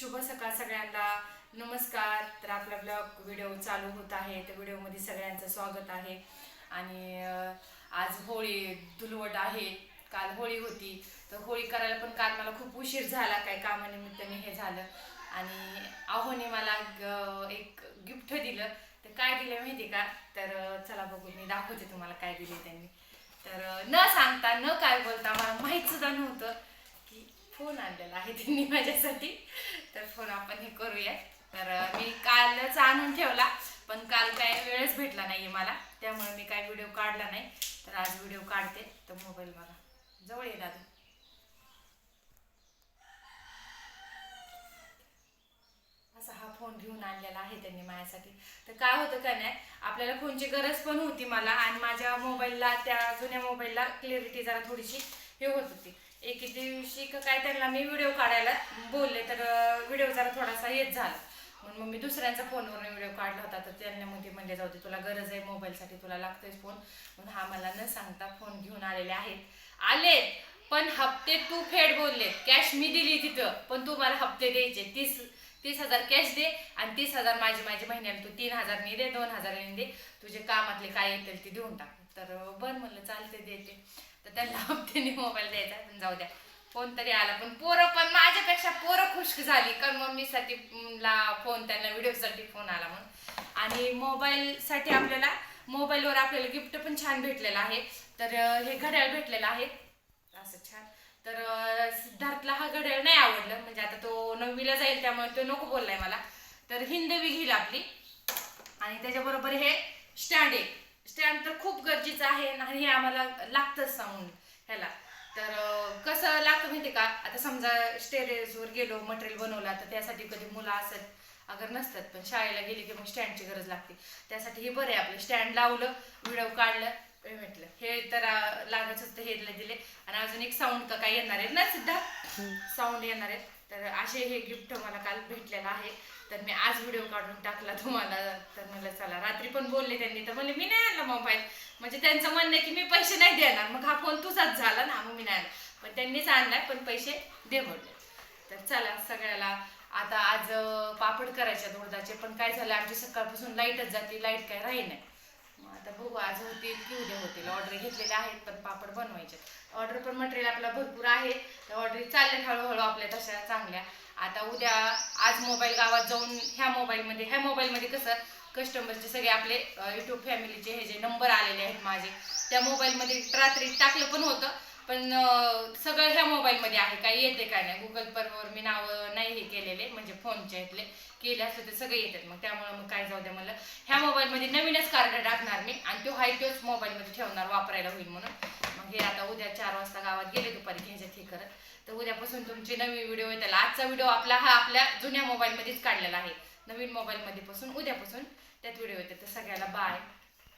शुभ सकाळ सगळ्यांना. नमस्कार. तर आपला ब्लॉग व्हिडिओ चालू होत आहे. तर व्हिडिओमध्ये सगळ्यांचं स्वागत आहे. आणि आज होळी धुलवट आहे. काल होळी होती. तर होळी करायला पण काल मला खूप उशीर झाला. काही कामानिमित्ताने हे झालं. आणि आहोने मला एक गिफ्ट दिलं. तर काय दिलं माहिती का? तर चला बघू मी दाखवते तुम्हाला काय दिले त्यांनी. तर न सांगता न काय बोलता मला माहीत सुद्धा नव्हतं की फोन आणलेला आहे त्यांनी माझ्यासाठी. आपण हे करूया तर मी कालच आणून ठेवला पण काल काय वेळच भेटला नाहीये मला. त्यामुळे मी काय व्हिडिओ काढला नाही. तर आज व्हिडिओ काढते तर मोबाईल मला जवळ ये दादा. असा हा फोन घेऊन आणलेला आहे त्यांनी माझ्यासाठी. तर काय होतं का नाही आपल्याला फोनची गरज पण होती मला आणि माझ्या मोबाईलला त्या जुन्या मोबाईलला क्लिअरिटी जरा थोडीशी हे होत होती. एक दिवशी का काय त्यांना मी व्हिडिओ काढायला बोलले तर व्हिडिओ जरा थोडासा येत झाला. म्हणून मग मी दुसऱ्यांचा फोनवरून व्हिडिओ काढला होता. तर त्यांना मध्ये म्हणले जाऊ दे तुला गरज आहे मोबाईलसाठी तुला लागतोय फोन म्हणून हा मला न सांगता फोन घेऊन आलेले आहेत. आले पण हप्ते तू फेड बोलले. कॅश मी दिली तिथं पण तू मला हप्ते द्यायचे. तीस तीस हजार कॅश दे आणि तीस हजार माझी माझी महिन्याला तू तीन हजार दे दोन हजार दे. तुझे कामातले काय येतील ते देऊन टाक. तर बरं म्हणलं चालते देते. तर त्यांना हप्त्याने मोबाईल द्यायचा पण जाऊ द्या. फोन तरी आला. पण पोरं पण माझ्यापेक्षा पोरं खुश झाली. कारण मम्मीसाठी ला फोन त्यांना व्हिडिओसाठी फोन आला म्हणून. आणि मोबाईलसाठी आपल्याला मोबाईलवर आपल्याला गिफ्ट पण छान भेटलेलं आहे. तर हे घड्याळ भेटलेलं आहे. असं छान. तर सिद्धार्थला हा घड्याळ नाही आवडलं. म्हणजे आता तो नववीला जाईल त्यामुळे तो नको बोललाय मला. तर हिंदवी घेईल आपली. आणि त्याच्याबरोबर हे स्टँड आहे स्टँड तर खूप गरजेचं आहे आणि हे आम्हाला लागतंच सांगून ह्याला. तर कसं लागतं माहिती का? आता समजा स्टेरेजवर गेलो मटेरियल बनवला तर त्यासाठी कधी मुलं असत अगर नसतात पण शाळेला गेली की मग स्टँडची गरज लागते. त्यासाठी हे बरं आहे आपलं स्टँड लावलं व्हिडिओ काढलं म्हटलं हे तर लागत होतं हे दिले. आणि अजून एक साऊंड का काय येणार आहे ना सिद्धार्थ साऊंड येणार आहेत. तर असे हे गिफ्ट मला काल भेटलेलं आहे. तर मी आज व्हिडिओ काढून टाकला तुम्हाला. तर म्हणलं चला रात्री पण बोलले त्यांनी. तर म्हणले मी नाही आणला मोबाईल म्हणजे त्यांचं म्हणणं आहे की मी पैसे नाही देणार. मग हा फोन तुझाच झाला ना मग मी नाही आणला. पण त्यांनीच आणलाय पण पैसे दे म्हणले. तर चला सगळ्याला आता आज पापड करायचे उडदाचे. पण काय झालं आमची सकाळपासून लाईटच जाते. लाइट काय राही नाही बघू आज होतील की उद्या होतील. ऑर्डर घेतलेल्या आहेत पण पापड बनवायचे ऑर्डर पण मटेरियल आपला भरपूर आहे. तर ऑर्डर चालल्या हळूहळू आपल्या तशा चांगल्या. आता उद्या आज मोबाईल गावात जाऊन ह्या मोबाईलमध्ये ह्या मोबाईलमध्ये कसं कस्टमरचे सगळे आपले युट्यूब फॅमिलीचे हे जे नंबर आलेले आहेत माझे त्या मोबाईलमध्ये रात्री टाकलं पण होतं. पण सगळं ह्या मोबाईलमध्ये आहे. काही येते काय नाही? गुगल परवर मी नावं नाही हे केलेले म्हणजे फोनच्या इथले. केले असले ते सगळे येतात. मग त्यामुळे मग काय जाऊ द्या मला ह्या मोबाईलमध्ये नवीनच कार्ड टाकणार मी आणि तो हाय तोच मोबाईलमध्ये ठेवणार वापरायला होईल म्हणून. मग हे आता उद्या चार वाजता गावात गेले दुपारी घ्यायच्यात हे करत तर उद्यापासून तुमचे नवीन व्हिडिओ येतात आजचा व्हिडिओ आपला हा आपल्या जुन्या मोबाईलमध्येच काढलेला आहे. नवीन मोबाईलमध्ये पासून उद्यापासून त्यात व्हिडिओ येतात तर सगळ्याला बाय